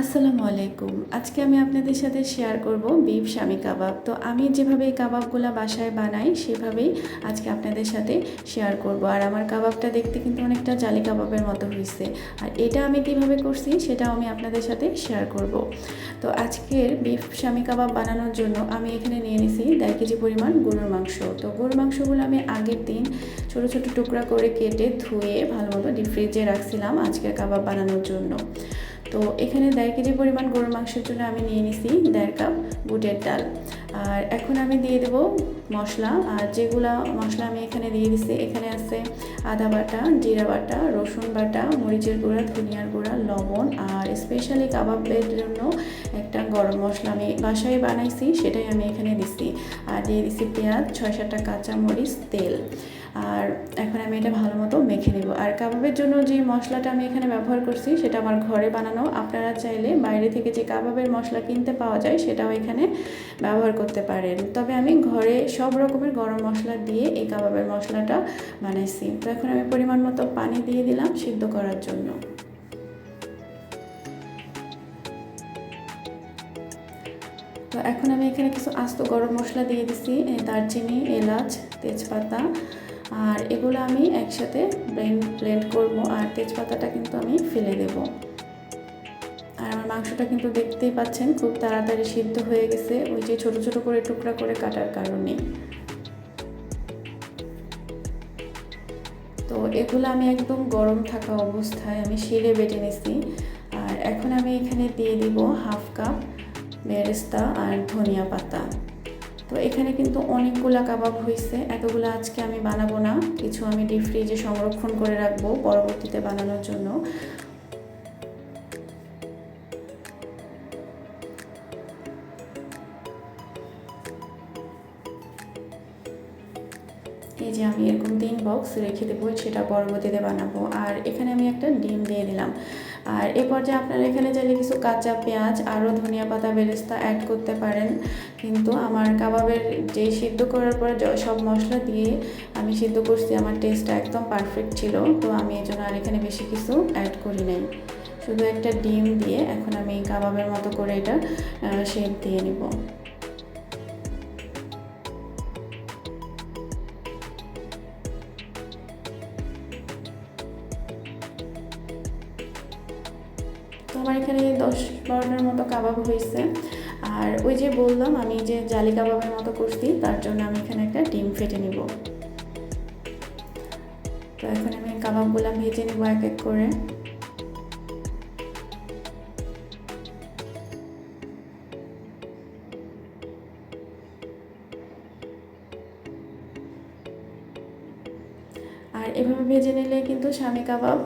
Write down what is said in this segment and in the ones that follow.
আসসালামু আলাইকুম। আজকে আমি আপনাদের সাথে শেয়ার করব বিফ স্বামী কাবাব। তো আমি যেভাবে এই কাবাবগুলো বাসায় বানাই, সেভাবেই আজকে আপনাদের সাথে শেয়ার করব। আর আমার কাবাবটা দেখতে কিন্তু অনেকটা জালি কাবাবের মতো হয়েছে আর এটা আমি কীভাবে করছি, সেটাও আমি আপনাদের সাথে শেয়ার করব। তো আজকের বিফ স্বামী কাবাব বানানোর জন্য আমি এখানে নিয়ে নিছি দেড় কেজি পরিমাণ গরুর মাংস। তো গরুর মাংসগুলো আমি আগের দিন ছোট ছোট টুকরা করে কেটে ধুয়ে ভালো মতো ডিপ ফ্রিজে রাখছিলাম আজকের কাবাব বানানোর জন্য। তো এখানে দেড় কেজি পরিমাণ গরুর মাংসের জন্য আমি নিয়ে নিছি দেড় কাপ বুটের ডাল। আর এখন আমি দিয়ে দেবো মশলা, আর যেগুলা মশলা আমি এখানে দিয়ে দিছি, এখানে আছে আদা বাটা, জিরা বাটা, রসুন বাটা, মরিচের গুঁড়া, ধনিয়ার গুঁড়া, লবণ, আর স্পেশালি কাবাবের জন্য একটা গরম মশলা আমি বাসায় বানাইছি, সেটাই আমি এখানে দিছি। আর দিয়ে দিছি পেঁয়াজ, ছয় সাতটা কাঁচা মরিচ তেল। আর এখন আমি এটা ভালো মতো মেখে নেব। আর কাবাবের জন্য যে মশলাটা আমি এখানে ব্যবহার করছি, সেটা আমার ঘরে বানানো। আপনারা চাইলে বাইরে থেকে যে কাবাবের মশলা কিনতে পাওয়া যায়, সেটাও এখানে ব্যবহার করতে পারেন। তবে আমি ঘরে সব রকমের গরম মশলা দিয়ে এই কাবাবের মশলাটা বানাইছি। তো এখন আমি পরিমাণ মতো পানি দিয়ে দিলাম সিদ্ধ করার জন্য। তো এখন আমি এখানে কিছু আস্ত গরম মশলা দিয়ে দিছি দারচিনি, এলাচ, তেজপাতা আর এগুলো আমি একসাথে ব্লেন্ড ব্লেন্ড করব আর তেজপাতাটা কিন্তু আমি ফেলে দেব। আর আমার মাংসটা কিন্তু দেখতেই পাচ্ছেন, খুব তাড়াতাড়ি সিদ্ধ হয়ে গেছে ওই যে ছোট ছোট করে টুকরা করে কাটার কারণে। তো এগুলো আমি একদম গরম থাকা অবস্থায় আমি শিলে বেটে নিছি। আর এখন আমি এখানে দিয়ে দিব হাফ কাপ বেরেস্তা আর ধনিয়া পাতা। তো এখানে কিন্তু অনেকগুলা কাবাব হয়েছে এতগুলো আজকে আমি বানাবো না। কিছু আমি ডিপ ফ্রিজে সংরক্ষণ করে রাখব পরবর্তীতে বানানোর জন্য। এই যে আমি এরকম তিন বক্স রেখে দেবো, সেটা পরবর্তীতে বানাবো। আর এখানে আমি একটা ডিম দিয়ে দিলাম। আর এ পর্যায়ে আপনারা এখানে চাইলে কিছু কাঁচা পেঁয়াজ আরও ধনিয়া পাতা বেরেস্তা অ্যাড করতে পারেন। কিন্তু আমার কাবাবের যে সিদ্ধ করার পরে য- সব মশলা দিয়ে আমি সিদ্ধ করছি, আমার টেস্টটা একদম পারফেক্ট ছিল। তো আমি এই জন্য আর এখানে বেশি কিছু অ্যাড করি নাই। শুধু একটা ডিম দিয়ে এখন আমি কাবাবের মতো করে এটা শেপ দিয়ে নিব। আমার এখানে দশ বারোটার মতো কাবাব হয়েছে। আর ওই যে বললাম, আমি যে জালি কাবাবের মতো করছি, তার জন্য আমি এখানে একটা ডিম ফেটে নিব। তো এখন আমি কাবাবগুলো ভেজে নিব এক এক করে। আর এভাবে ভেজে নিলে কিন্তু স্বামী কাবাব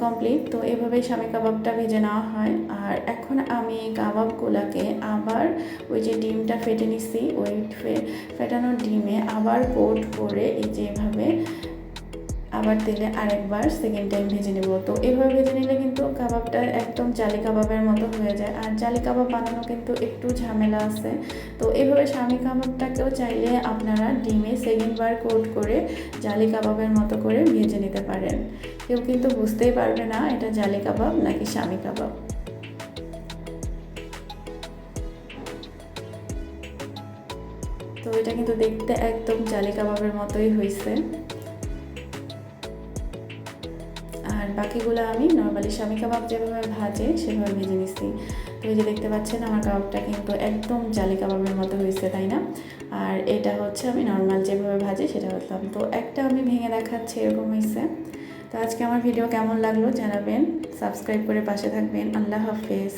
কমপ্লিট তো এভাবেই স্বামী কাবাবটা ভেজে নেওয়া হয়। আর এখন আমি কাবাব কাবাবগুলোকে আবার ওই যে ডিমটা ফেটে নিছি, ওই ফেটানো ডিমে আবার কোট করে এই যে এভাবে আবার তেলে আরেকবার সেকেন্ড টাইম ভেজে নেব। তো এভাবে ভেজে নিলে কিন্তু কাবাবটা একদম জালি কাবাবের মতো হয়ে যায়। আর জালি কাবাব বানানো কিন্তু একটু ঝামেলা আছে। তো এভাবে স্বামী কাবাবটাকেও চাইলে আপনারা ডিমে সেকেন্ড বার কোট করে জালি কাবাবের মতো করে ভেজে নিতে পারেন। কেউ কিন্তু বুঝতেই পারবে না এটা জালি কাবাব নাকি স্বামী কাবাব। তো এটা কিন্তু দেখতে একদম জালি কাবাবের মতোই হয়েছে বাকিগুলো আমি নর্মালি স্বামী কাবাব যেভাবে ভাজে, সেভাবে ভেজে নিচ্ছি। তো এই যে দেখতে পাচ্ছেন, আমার কাবাবটা কিন্তু একদম জালি কাবাবের মতো হয়েছে, তাই না? আর এটা হচ্ছে আমি নর্মাল যেভাবে ভাজি, সেটা বলতাম তো একটা আমি ভেঙে দেখাচ্ছি, এরকম হয়েছে। তো আজকে আমার ভিডিও কেমন লাগল জানাবেন। সাবস্ক্রাইব করে পাশে থাকবেন। আল্লাহ হাফেজ।